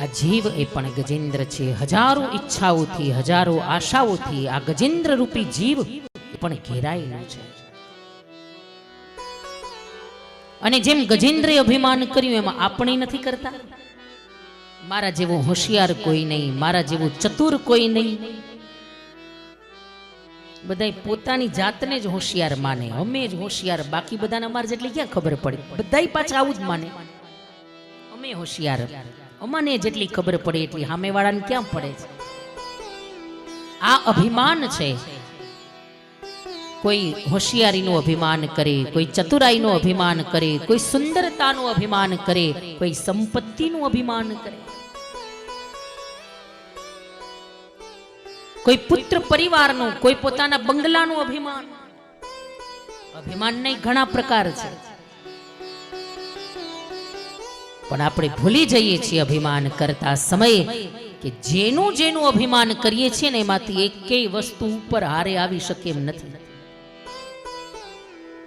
આ જીવ એ પણ ગજેન્દ્ર છે. હજારો ઈચ્છાઓથી, હજારો આશાઓથી આ ગજેન્દ્ર રૂપી જીવ પણ ઘેરાયેલું છે. અને જેમ ગજેન્દ્રે અભિમાન કર્યું, એમાં આપણે નથી કરતા. મારા જેવો હોશિયાર કોઈ નહીં, મારા જેવું ચતુર કોઈ નહીં. બધાય પોતાની જાતને જ હોશિયાર માને. અમે જ હોશિયાર, બાકી બધાને અમારે જેટલી ક્યાં ખબર પડે? બધાય પાછા આવું જ માને. અમે હોશિયાર. અમને જેટલી ખબર પડે એટલી સામેવાળાને ક્યાં પડે છે? આ અભિમાન છે. કોઈ હોશિયારીનું અભિમાન કરે, કોઈ ચતુરાઈનું અભિમાન કરે, કોઈ સુંદરતાનું અભિમાન કરે, કોઈ સંપત્તિનું અભિમાન કરે. કોઈ પુત્ર પરિવારનું, કોઈ પોતાના બંગલાનું અભિમાન. અભિમાન નહીં, ઘણા પ્રકાર છે. પણ આપણે ભૂલી જઈએ છીએ અભિમાન કરતા સમયે કે જેનું જેનું અભિમાન કરીએ છીએ ને એમાંથી એકેય વસ્તુ ઉપર હારે આવી શકે એમ નથી.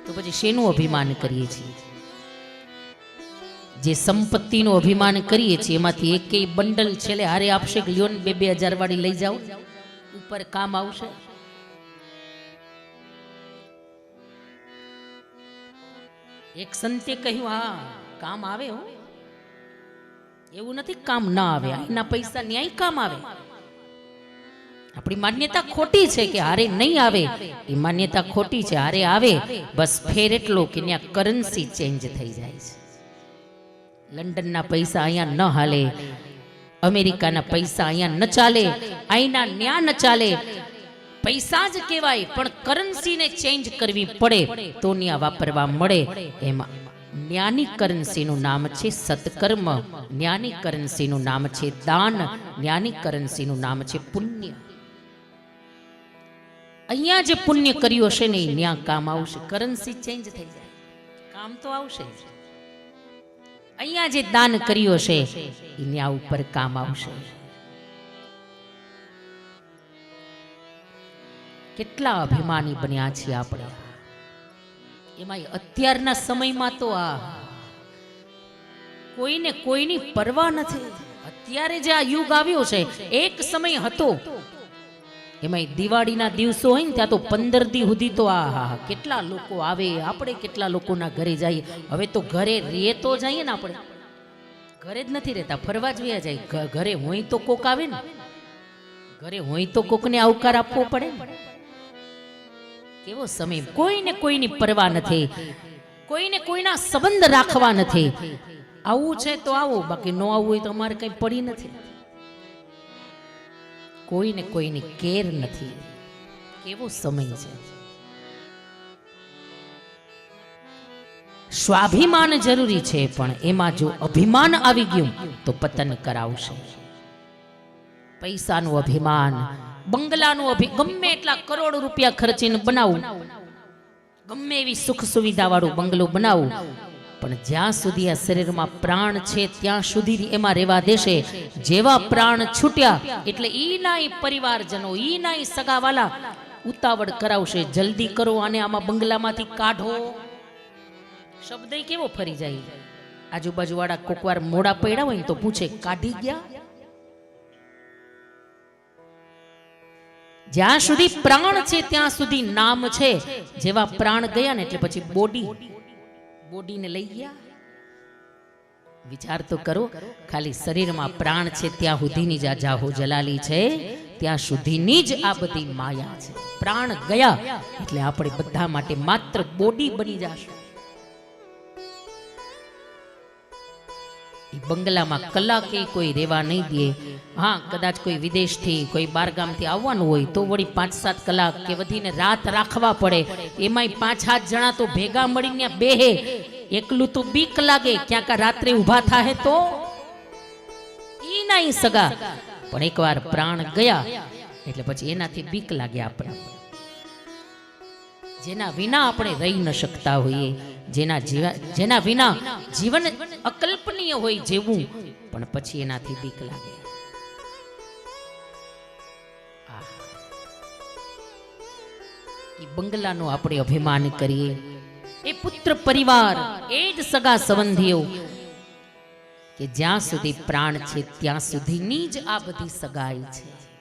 તો પછી શેનું અભિમાન કરીએ છીએ? જે સંપત્તિનું અભિમાન કરીએ છીએ, એમાંથી એકેય બંડલ છેલ્લે હારે આપશે કે લ્યો બે બે હજાર વાળી લઈ જાઓ. ઉપર કામ આવશે. એક સંતે કહ્યું, હા, કામ આવે હો. એવું નથી કામ ના આવે. એના પૈસા ન્યાય કામ આવે. આપણી માન્યતા ખોટી છે કે હારે નહીં આવે. એ માન્યતા ખોટી છે, હારે આવે. બસ ફેર એટલો કે ત્યાં કરન્સી ચેન્જ થઈ જાય છે. લંડનના પૈસા અહીંયા ન હાલે. અમેરિકાના પૈસા અહીંયા ન ચાલે. અહીંના ન્યા ન ચાલે. પૈસા જ કહેવાય, પણ કરન્સીને ચેન્જ કરવી પડે તો ન્યા વાપરવા મળે. એમાં જ્ઞાની નામ છે સત્કર્મ. જ્ઞાની નામ છે દાન. જ્ઞાની નામ છે પુણ્ય. અહીંયા જે પુણ્ય કર્યું હશે ને, ત્યાં કામ આવશે. કરન્સી ચેન્જ થઈ જાય. કામ તો આવશે અહીંયા જે દાન કર્યું હશે એ ન્યા ઉપર કામ આવશે. કેટલા અભિમાની બન્યા છીએ આપણે. એમાં અત્યારના સમયમાં તો આ કોઈને કોઈની પરવા નથી. અત્યારે જે આ યુગ આવ્યો છે, એક સમય હતો. એમાં દિવાળીના દિવસો હોય ને ત્યાં તો પંદર દી સુધી તો આ હા કેટલા લોકો આવે, આપણે કેટલા લોકોના ઘરે જઈએ. હવે તો ઘરે રે તો જઈએ ને આપણે. ઘરે જ નથી રહેતા, ફરવા જ વ્યા જાય. ઘરે હોય તો કોક આવે ને. ઘરે હોય તો કોકને આવકાર આપવો પડે ને. કેવો સમય? કોઈને કોઈની પરવા નથી. કોઈને કોઈના સંબંધ રાખવા નથી. આવું છે તો આવું. બાકી ન આવવું હોય તો અમારે કઈ પડી નથી. કોઈને કોઈની કેર નથી. કેવો સમય છે? સ્વાભિમાન જરૂરી છે, પણ એમાં જો અભિમાન આવી ગયું, તો પતન કરાવશે. પૈસાનું અભિમાન બંગલાનું અભિ ગમે એટલા કરોડ રૂપિયા ખર્ચીને બનાવું. ગમે એવી સુખ સુવિધા વાળું બંગલો બનાવું. પણ જ્યાં સુધી આ શરીરમાં પ્રાણ છે, ત્યાં સુધી એમાં રહેવા દેશે. જેવા પ્રાણ છૂટ્યા, એટલે ઈના ઈ પરિવારજનો ઈના ઈ સગાવાલા ઉતાવળ કરાવશે. જલ્દી કરો અને આમાં બંગલામાંથી કાઢો. શબ્દ કેવો ફરી જાય? આજુબાજુવાળા કોકવાર મોડા પડ્યા હોય તો પૂછે, કાઢી ગયા? જ્યાં સુધી પ્રાણ છે, ત્યાં સુધી નામ છે. જેવા પ્રાણ ગયા ને એટલે પછી બોડી બોડીને લઈ ગયા. વિચાર તો કરો, ખાલી શરીરમાં પ્રાણ છે, ત્યાં સુધીની જ આ જાહો જલાલી છે. ત્યાં સુધીની જ આ બધી માયા છે. પ્રાણ ગયા એટલે આપણે બધા માટે માત્ર બોડી બની જશે. બંગલામાં કલાકે કોઈ રેવા નહીં દે. હા, કદાચ કોઈ વિદેશથી, કોઈ બારગામથી આવવાનું હોય, તો વળી પાંચ સાત કલાક કે વધીને રાત રાખવા પડે. એમાંય પાંચ સાત જણા તો ભેગા મળીને બેહે. એકલું તો બીક લાગે, ક્યાંક રાત્રે ઊભા થાય તો? ઈ ના સગા. પણ એકવાર પ્રાણ ગયા, એટલે પછી એનાથી બીક લાગે આપણે જેના વિના આપણે રહી ન શકતા હોઈએ, જેના જેના વિના જીવન અકલ્પનીય હોય જેવું, પણ પછી એનાથી બીક લાગે. ઈ બંગલાનું આપણે અભિમાન કરીએ. એ પુત્ર પરિવાર, એ જ સગા સંબંધીઓ, કે જ્યાં સુધી પ્રાણ છે ત્યાં સુધીની જ આ બધી સગાઈ છે.